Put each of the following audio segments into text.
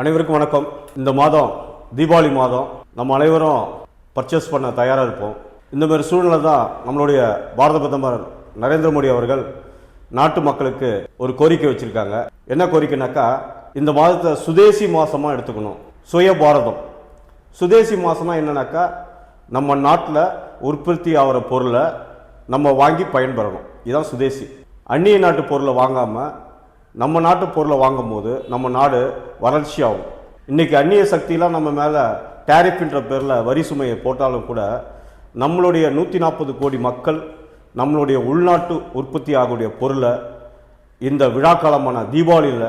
அனைவருக்கும் வணக்கம். இந்த மாதம் தீபாவளி மாதம் நம்ம அனைவரும் பர்ச்சேஸ் பண்ண தயாராக இருப்போம். இந்த மாதிரி சூழ்நிலை தான் நம்மளுடைய பாரத பிரதமர் நரேந்திர மோடி அவர்கள் நாட்டு மக்களுக்கு ஒரு கோரிக்கை வச்சுருக்காங்க. என்ன கோரிக்கைனாக்கா இந்த மாதத்தை சுதேசி மாதமாக எடுத்துக்கணும். சுய பாரதம். சுதேசி மாதம்னா என்னன்னாக்கா நம்ம நாட்டில் உற்பத்தி ஆகிற பொருளை நம்ம வாங்கி பயன்பெறணும். இதுதான் சுதேசி. அந்நிய நாட்டு பொருளை வாங்காமல் நம்ம நாட்டு பொருளை வாங்கும்போது நம்ம நாடு வறட்சியாகும். இன்றைக்கி அந்நிய சக்தியெலாம் நம்ம மேலே டேரிஃப்ன்ற பேரில் வரி சுமையை போட்டாலும் கூட நம்மளுடைய நூற்றி நாற்பது கோடி மக்கள் நம்மளுடைய உள்நாட்டு உற்பத்தி ஆகக்கூடிய பொருளை இந்த விழாக்காலமான தீபாவளியில்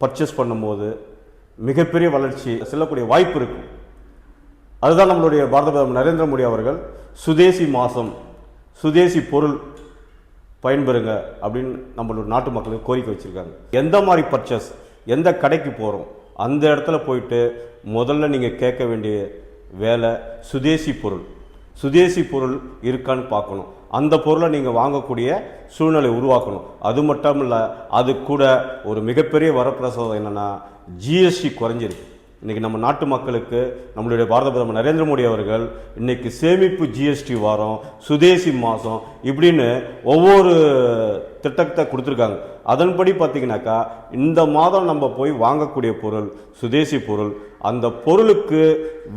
பர்ச்சேஸ் பண்ணும்போது மிகப்பெரிய வளர்ச்சி செல்லக்கூடிய வாய்ப்பு இருக்கும். அதுதான் நம்மளுடைய பாரத பிரதமர் நரேந்திர மோடி அவர்கள் சுதேசி மாதம் சுதேசி பொருள் பயன்பெறுங்க அப்படின்னு நம்மளோட நாட்டு மக்களுக்கு கோரிக்கை வச்சுருக்காங்க. எந்த மாதிரி பர்ச்சேஸ் எந்த கடைக்கு போகிறோம் அந்த இடத்துல போயிட்டு முதல்ல நீங்கள் கேட்க வேண்டிய வேலை சுதேசி பொருள். சுதேசி பொருள் இருக்கான்னு பார்க்கணும். அந்த பொருளை நீங்கள் வாங்கக்கூடிய சூழ்நிலை உருவாக்கணும். அது மட்டும் இல்லை அது கூட ஒரு மிகப்பெரிய வரப்பிரசாதம் என்னென்னா ஜிஎஸ்டி குறைஞ்சிருக்கு. இன்றைக்கி நம்ம நாட்டு மக்களுக்கு நம்மளுடைய பாரத பிரதமர் நரேந்திர மோடி அவர்கள் இன்றைக்கி சேமிப்பு ஜிஎஸ்டி வாரம் சுதேசி மாதம் இப்படின்னு ஒவ்வொரு திட்டத்தை கொடுத்துருக்காங்க. அதன்படி பார்த்தீங்கன்னாக்கா இந்த மாதம் நம்ம போய் வாங்கக்கூடிய பொருள் சுதேசி பொருள் அந்த பொருளுக்கு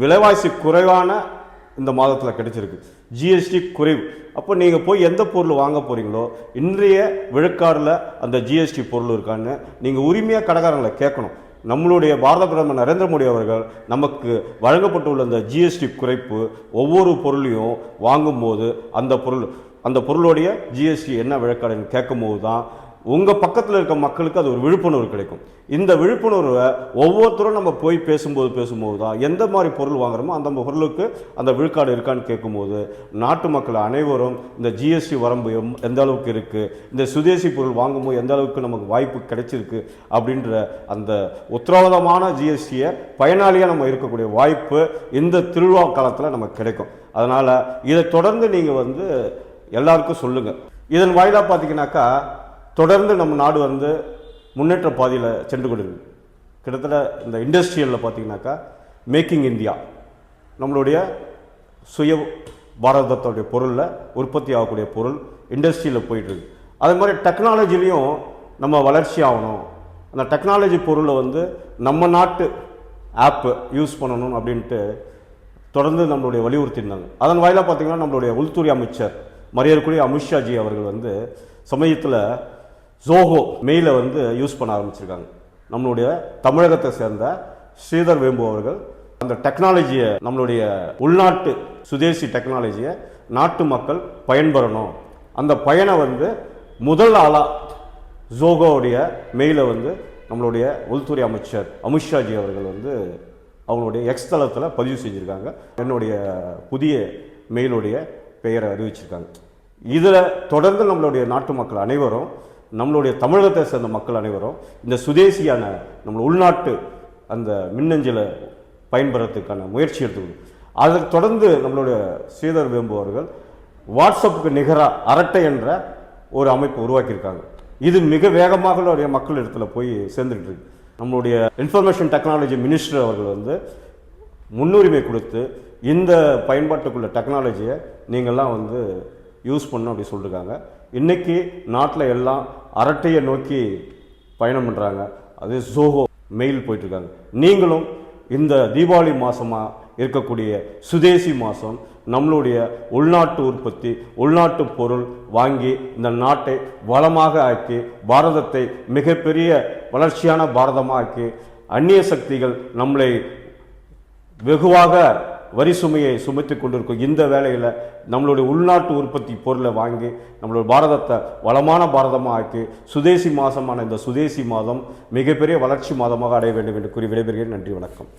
விலைவாசி குறைவான இந்த மாதத்தில் கிடைச்சிருக்கு. ஜிஎஸ்டி குறைவு. அப்போ நீங்கள் போய் எந்த பொருள் வாங்க போகிறீங்களோ இன்றைய விழுக்காடில் அந்த ஜிஎஸ்டி பொருள் இருக்கான்னு நீங்கள் உரிமையாக கடைக்காரங்களை கேட்கணும். நம்மளுடைய பாரத பிரதமர் நரேந்திர மோடி அவர்கள் நமக்கு வழங்கப்பட்டுள்ள அந்த ஜிஎஸ்டி குறைப்பு ஒவ்வொரு பொருளையும் வாங்கும்போது அந்த பொருள் அந்த பொருளுடைய ஜிஎஸ்டி என்ன விழுக்காடுன்னு கேட்கும்போது தான் உங்கள் பக்கத்தில் இருக்க மக்களுக்கு அது ஒரு விழிப்புணர்வு கிடைக்கும். இந்த விழிப்புணர்வை ஒவ்வொருத்தரும் நம்ம போய் பேசும்போது பேசும்போது தான் எந்த மாதிரி பொருள் வாங்குறோமோ அந்த பொருளுக்கு அந்த விழுக்காடு இருக்கான்னு கேட்கும்போது நாட்டு மக்கள் அனைவரும் இந்த ஜிஎஸ்டி வரம்பு எம்- எந்த அளவுக்கு இருக்குது இந்த சுதேசி பொருள் வாங்கும்போது எந்த அளவுக்கு நமக்கு வாய்ப்பு கிடைச்சிருக்கு அப்படின்ற அந்த உத்தரவாதமான ஜிஎஸ்டியை பயனாளியாக நம்ம இருக்கக்கூடிய வாய்ப்பு இந்த திருவிழா காலத்தில் நமக்கு கிடைக்கும். அதனால் இதை தொடர்ந்து நீங்கள் வந்து எல்லாருக்கும் சொல்லுங்கள் இதன் வாயிலாக பார்த்தீங்கன்னாக்கா தொடர்ந்து நம்ம நாடு வந்து முன்னேற்ற பாதையில் சென்று கொண்டிருக்கு. கிட்டத்தட்ட இந்த இண்டஸ்ட்ரியலில் பார்த்தீங்கன்னாக்கா மேக்கிங் இந்தியா நம்மளுடைய சுய பாரதத்தோடைய பொருளில் உற்பத்தி ஆகக்கூடிய பொருள் இண்டஸ்ட்ரியில் போயிட்டுருக்கு. அதே மாதிரி டெக்னாலஜிலையும் நம்ம வளர்ச்சி ஆகணும். அந்த டெக்னாலஜி பொருளை வந்து நம்ம நாட்டு ஆப்பு யூஸ் பண்ணணும் அப்படின்ட்டு தொடர்ந்து நம்மளுடைய வலியுறுத்தியிருந்தாங்க. அதன் வாயிலாக பார்த்தீங்கன்னா நம்மளுடைய உள்துறை அமைச்சர் மரியாதைக்குரிய அமித்ஷாஜி அவர்கள் வந்து சமயத்தில் ஜோஹோ மெயிலை வந்து யூஸ் பண்ண ஆரம்பிச்சிருக்காங்க. நம்மளுடைய தமிழகத்தை சேர்ந்த ஸ்ரீதர் வேம்பு அவர்கள் அந்த டெக்னாலஜியை நம்மளுடைய உள்நாட்டு சுதேசி டெக்னாலஜியை நாட்டு மக்கள் பயன்பெறணும். அந்த பயனை வந்து முதல் ஆளாக ஜோகோவுடைய மெயிலை வந்து நம்மளுடைய உள்துறை அமைச்சர் அமித்ஷாஜி அவர்கள் வந்து அவங்களுடைய எக்ஸ் தளத்தில் பதிவு செஞ்சுருக்காங்க. என்னுடைய புதிய மெயிலுடைய பெயரை அறிவிச்சிருக்காங்க. இதில் தொடர்ந்து நம்மளுடைய நாட்டு மக்கள் அனைவரும் நம்மளுடைய தமிழகத்தை சேர்ந்த மக்கள் அனைவரும் இந்த சுதேசியான நம்ம உள்நாட்டு அந்த மின்னஞ்சலை பயன்பெறத்துக்கான முயற்சி எடுத்துக்கணும். அதற்கு தொடர்ந்து நம்மளுடைய ஸ்ரீதர் வேம்பு அவர்கள் வாட்ஸ்அப்புக்கு நிகராக அரட்டை என்ற ஒரு அமைப்பு உருவாக்கியிருக்காங்க. இது மிக வேகமாக மக்கள் இடத்துல போய் சேர்ந்துட்டு இருக்கு. நம்மளுடைய இன்ஃபர்மேஷன் டெக்னாலஜி மினிஸ்டர் அவர்கள் வந்து முன்னுரிமை கொடுத்து இந்த பயன்பாட்டுக்குள்ள டெக்னாலஜியை நீங்கள்லாம் வந்து யூஸ் பண்ணணும் அப்படி சொல்லியிருக்காங்க இன்னைக்கு நாட்டில் எல்லாம் அரட்டையை நோக்கி பயணம் பண்ணுறாங்க அது ஜோஹோ மெயில் போயிட்டுருக்காங்க. நீங்களும் இந்த தீபாவளி மாதமாக இருக்கக்கூடிய சுதேசி மாதம் நம்மளுடைய உள்நாட்டு உற்பத்தி உள்நாட்டு பொருள் வாங்கி இந்த நாட்டை வளமாக ஆக்கி பாரதத்தை மிகப்பெரிய வளர்ச்சியான பாரதமாக ஆக்கி அந்நிய சக்திகள் நம்மளை வெகுவாக வரி சுமையை சுமத்தி கொண்டிருக்கும் இந்த வேலையில் நம்மளுடைய உள்நாட்டு உற்பத்தி பொருளை வாங்கி நம்மளுடைய பாரதத்தை வளமான பாரதமாக ஆக்கி சுதேசி மாதமான இந்த சுதேசி மாதம் மிகப்பெரிய வளர்ச்சி மாதமாக அடைய வேண்டும் என்று கூறி விடைபெறுகிறேன். நன்றி வணக்கம்.